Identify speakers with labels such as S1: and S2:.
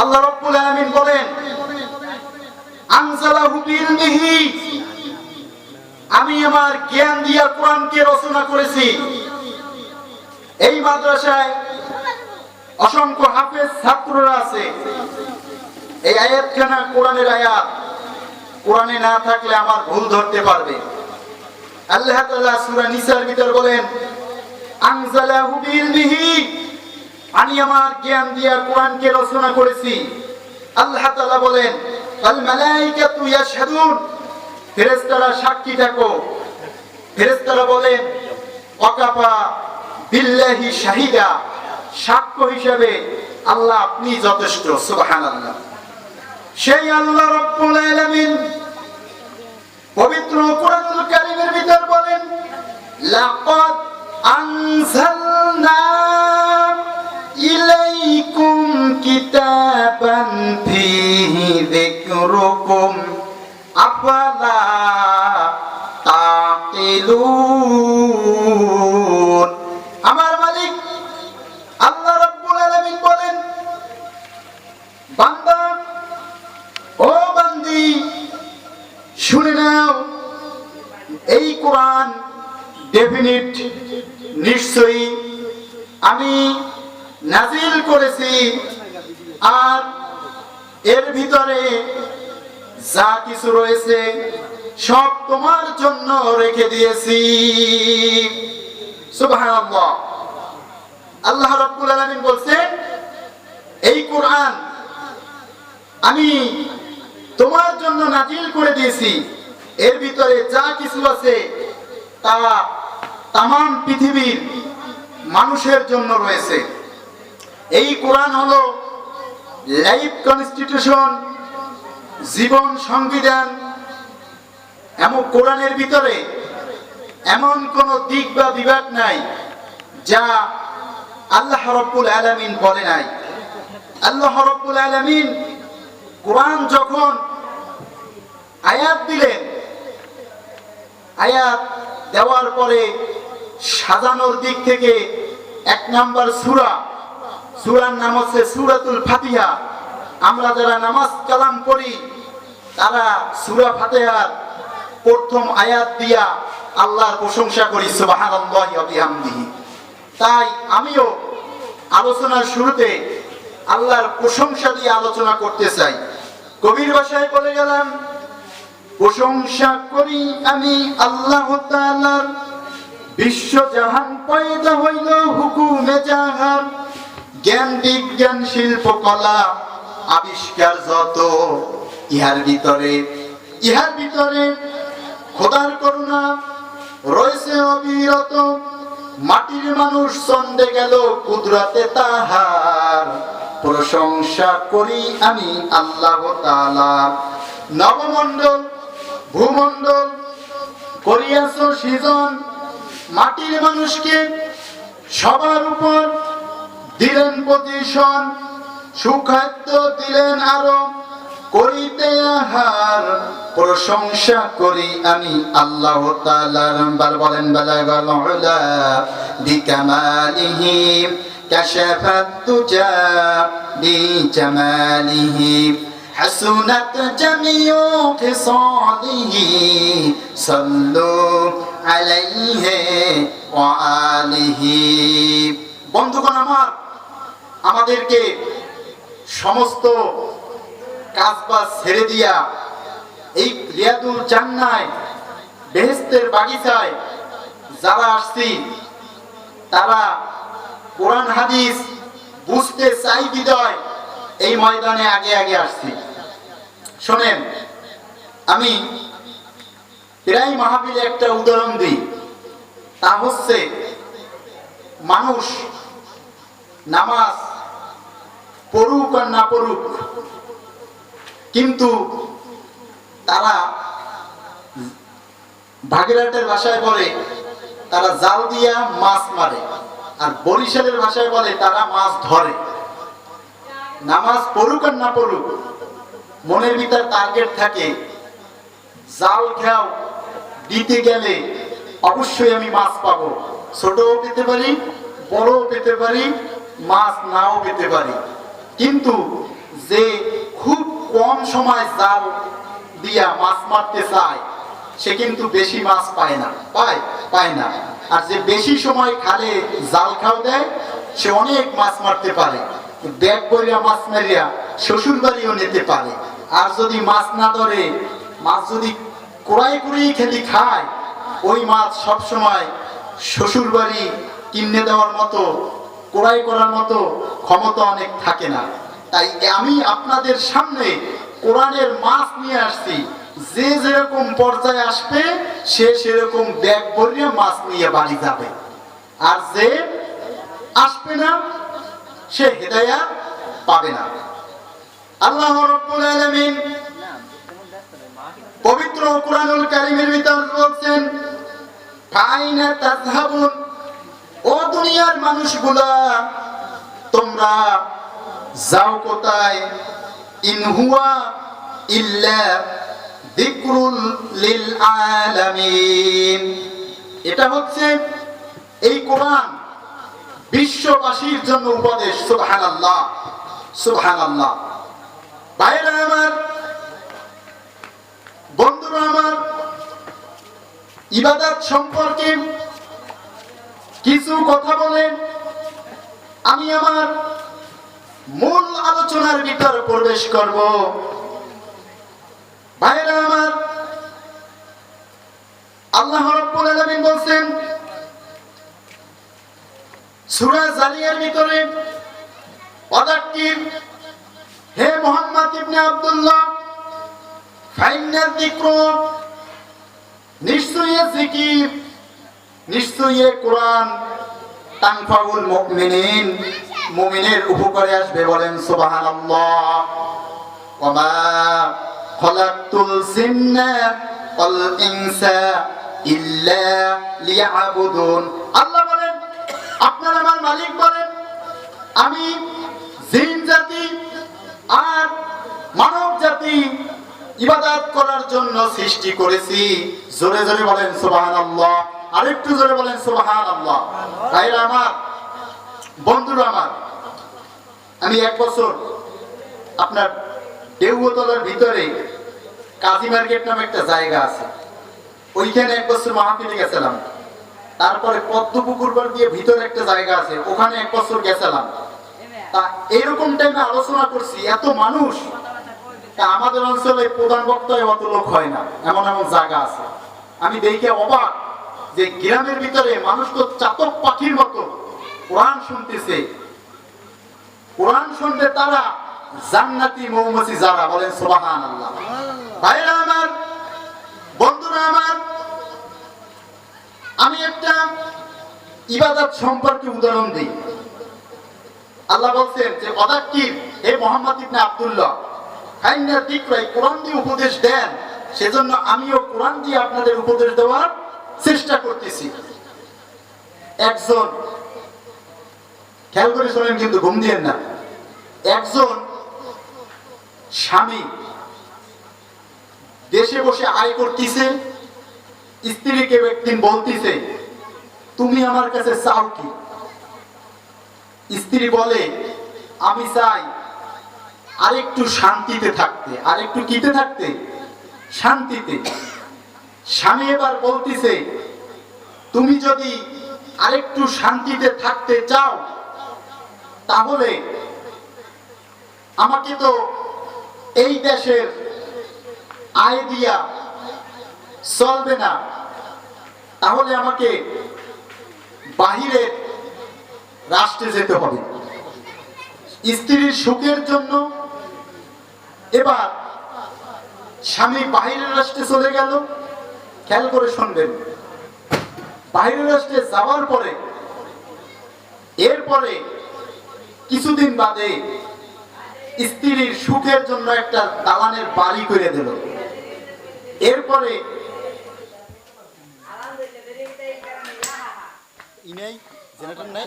S1: আল্লাহ রব্বুল আলামিন বলেন, আনজালাহু বিইলমিহি। আমি আমার জ্ঞান দিয়া কোরআনকে রচনা করেছি। এই মাদ্রাসায় অসংখ্য হাফেজ ছাত্ররা আছে। এই আয়াতখানা কোরআনের আয়াত। কোরআনে না থাকলে আমার ভুল ধরতে পারবে। আল্লাহ তাআলা সূরা নিসার ভিতর বলেন, আনজালাহু বিইলমিহি। আমি আমার জ্ঞান দিয়া কোরআনকে রচনা করেছি। আল্লাহ বলেন, আল সাক্ষী থাকো বলেন বিল্লাহি শাহিদা। সাক্ষ্য হিসেবে আল্লাহ আপনি যথেষ্ট সেই আল্লাহ রব্বুল আলামিন পবিত্র কোরআনুল কারীমের ভিতর বলেন, লাকাদ কিতাবান ফীহি যিকরুকুম আফালা তাকিলুন। আমার মালিক আল্লাহ রাব্বুল আলামিন বলেন, বান্দা, ও বান্দি, শুনে নাও, এই কোরআন ডেফিনিট, নিশ্চয়ই আমি নাজিল করেছি আর এর ভিতরে যা কিছু রয়েছে, সব তোমার জন্য রেখে দিয়েছি। আল্লাহ রাব্বুল আলামিন বলছেন, এই কোরআন আমি তোমার জন্য নাজিল করে দিয়েছি। এর ভিতরে যা কিছু আছে, তা তাম পৃথিবীর মানুষের জন্য রয়েছে। এই কোরআন হলো লাইফ কনস্টিটিউশন জীবন সংবিধান, এমন কোরআনের ভিতরে এমন কোন দিক বা বিভাগ নাই যা আল্লাহ রব্বুল আলামিন বলে নাই। আল্লাহ রব্বুল আলামিন কোরআন যখন আয়াত দিলেন, আয়াত দেওয়ার পরে সাজানোর দিক থেকে এক নাম্বার সূরা সূরার নাম হচ্ছে সূরাতুল ফাতিহা। আমরা যারা নামাজ কালাম করি তারা সুরা ফাতিহার প্রথম আয়াত দিয়া আল্লাহর প্রশংসা করি, সুবহানাল্লাহি ওয়া তাই আমিও আলোচনার শুরুতে আল্লাহর প্রশংসা দিয়ে আলোচনা করতে চাই। কবির ভাষায় বলে গেলাম, প্রশংসা করি আমি আল্লাহ বিশ্ব জাহান পয়দা হইল হুকুমে জাহান। জ্ঞান বিজ্ঞান, শিল্প, কলা, আবিষ্কার যত, ইহার ভিতরে ইহার ভিতরে খোদার করুণা রয়েছে অবিরত। মাটির মানুষ চন্দে গেল, কুদরাতে তাহার প্রশংসা করি আমি আল্লাহ তাআলা। নবমণ্ডল, ভূমণ্ডল, করিয়াছ সৃজন, মাটির মানুষকে সবার উপর দিলেন পজিশন সুখাদ্য দিলেন আরো করিতে আহার প্রশংসা করি আমি আল্লাহ তাআলার বার বলেন বালাগাল উলা বিকামালিহি কাশাফাত তুজা বিজামালিহি حسنت جميع خصاله صلوا عليه وآله বন্ধুগণ আমার আমাদেরকে সমস্ত কাজ বাজ ছেড়ে দিয়া এই রিয়াদুল জান্নায় বেহেস্তের বাগিচায় যারা আসছি, তারা কোরআন, হাদিস বুঝতে চাই বিদয়, এই ময়দানে আগে আগে আসছি। শোনেন, আমি প্রায় মাহাবীর একটা উদাহরণ দিই। তা হচ্ছে, মানুষ নামাজ পড়ুক আর না পড়ুক, কিন্তু তারা ভাগেরহাটের ভাষায় বলে, তারা জাল দিয়া মাছ মারে, আর বরিশালের ভাষায় বলে, তারা মাছ ধরে। নামাজ পড়ুক আর না পড়ুক, মনের ভিতর টার্গেট থাকে, জাল খেয়াও দিতে গেলে অবশ্যই আমি মাছ পাবো। ছোটও পেতে পারি, বড়ও পেতে পারি, মাছ নাও পেতে পারি। কিন্তু যে খুব কম সময় জাল দিয়া মাছ মারতে চায়, সে কিন্তু বেশি মাছ পায় না, পায় পায় না। আর যে বেশি সময় খালে জাল খাও দেয়, সে অনেক মাছ মারতে পারে। ব্যাগ করিয়া মাছ মারিয়া শ্বশুর বাড়িও নিতে পারে। আর যদি মাছ না ধরে, মাছ যদি কোড়াই করেই খেলি খায়, ওই মাছ সব সময় শ্বশুর বাড়ি কিনে দেওয়ার মতো কোড়াই করার মতো ক্ষমতা অনেক থাকে না। তাই আমি আপনাদের সামনে কোরআনের মাছ নিয়ে আসছি। যে যেরকম পর্যায়ে আসবে, সে সেরকম ব্যাগ ভরিয়ে মাছ নিয়ে বাড়ি যাবে। আর যে আসবে না, সে হেদায়া পাবে না। আল্লাহ রব্বুল আলামিন পবিত্র কোরআনুল কারীমের ভিতর বলছেন, ফাইনা তাযহাবুন ও দুনিয়ার মানুষগুলা, তোমরা যাও কোথায়? ইন হুয়া ইল্লা যিকরুল লিল আলামিন। এটা হচ্ছে এই কোরআন বিশ্ববাসীর জন্য উপদেশ, সুবহানাল্লাহ সুবহানাল্লাহ। ভাইরা আমার, বন্ধুরা আমার, ইবাদত সম্পর্কে কিছু কথা বলেন। আমি আমার মূল আলোচনার ভিতর প্রবেশ করব। ভাইরা আমার, আল্লাহ রাব্বুল আলামিন বলছেন, সূরা জারিয়ার ভিতরে পদাক্কির হে মোহাম্মদ ইবনে আব্দুল্লাহ ফাইন্না যিকরু নিশ্চয়ই জিকির নিশ্চয়ই কোরআন তানফাউল মুমিনিন, মুমিনের উপকারে আসবে বলেন সুবহানাল্লাহ। ওমা খলাকতুল জিন্না ওয়াল ইনসা ইল্লা লিয়াবুদুন। আল্লাহ বলেন, আপনার আমার মালিক বলেন, আমি জিন জাতি আর মানব জাতি ইবাদত করার জন্য সৃষ্টি করেছি। জোরে জোরে বলেন সুবহানাল্লাহ। আরেকটু জোরে বলেন, সুবহানাল্লাহ। ভাইরা আমার, বন্ধুরা আমার, আমি এক বছর আপনার দেউতলার ভিতরে কাজী মার্কেট নামে একটা জায়গা আছে। ওইখানে এক বছর মাহফিলে গেছিলাম। তারপরে পদ্মপুকুর পাড় দিয়ে ভিতরে একটা জায়গা আছে, ওখানে এক বছর গেছিলাম। তা এরকম টাইমে আলোচনা করছি, এত মানুষ, তা আমাদের অঞ্চলে প্রধান বক্তায় অত লোক হয় না, এমন এমন জায়গা আছে। আমি দেখে অবাক। যে গ্রামের ভিতরে মানুষ তো চাতক পাখির মতো। কোরআন শুনতেছে। কোরআন শুনতে তারা জান্নাতি মৌমাছি যারা বলেন সুবাহান আল্লাহ ভাইরা আমার, বন্ধুরা আমার, আমি একটা ইবাদত সম্পর্কে উদাহরণ দিই। আল্লাহ বলছেন যে অদাক্কির হে মোহাম্মদ ইবনে আব্দুল্লাহ খাইনা দিকরাই কোরআন দিয়ে উপদেশ দেন, সেজন্য আমিও কোরআন দিয়ে আপনাদের উপদেশ দেওয়ার চেষ্টা করতেছি। একজন খেয়াল করে শোনেন কিন্তু ঘুম দিয়েন না। একজন স্বামী দেশে বসে আয় করতেছে, স্ত্রীকে একদিন বলতিছে, তুমি আমার কাছে চাও কি? স্ত্রী বলে, আমি চাই আরেকটু শান্তিতে থাকতে। আরেকটু কিতে থাকতে? শান্তিতে। স্বামী এবার বলতেছে, তুমি যদি আরেকটু শান্তিতে থাকতে চাও, তাহলে আমাকে তো এই দেশের আয় দিয়া চলবে না। তাহলে আমাকে বাহিরের রাষ্ট্রে যেতে হবে। স্ত্রীর সুখের জন্য এবার স্বামী বাহিরের রাষ্ট্রে চলে গেল। খেয়াল করে শুনবেন। বাহিরের রাষ্ট্রে যাওয়ার পরে, এরপরে কিছুদিন বাদে স্ত্রীর সুখের জন্য একটা দালানের বাড়ি করে দিল। এরপরে ইনাই, জেনারেটর নাই?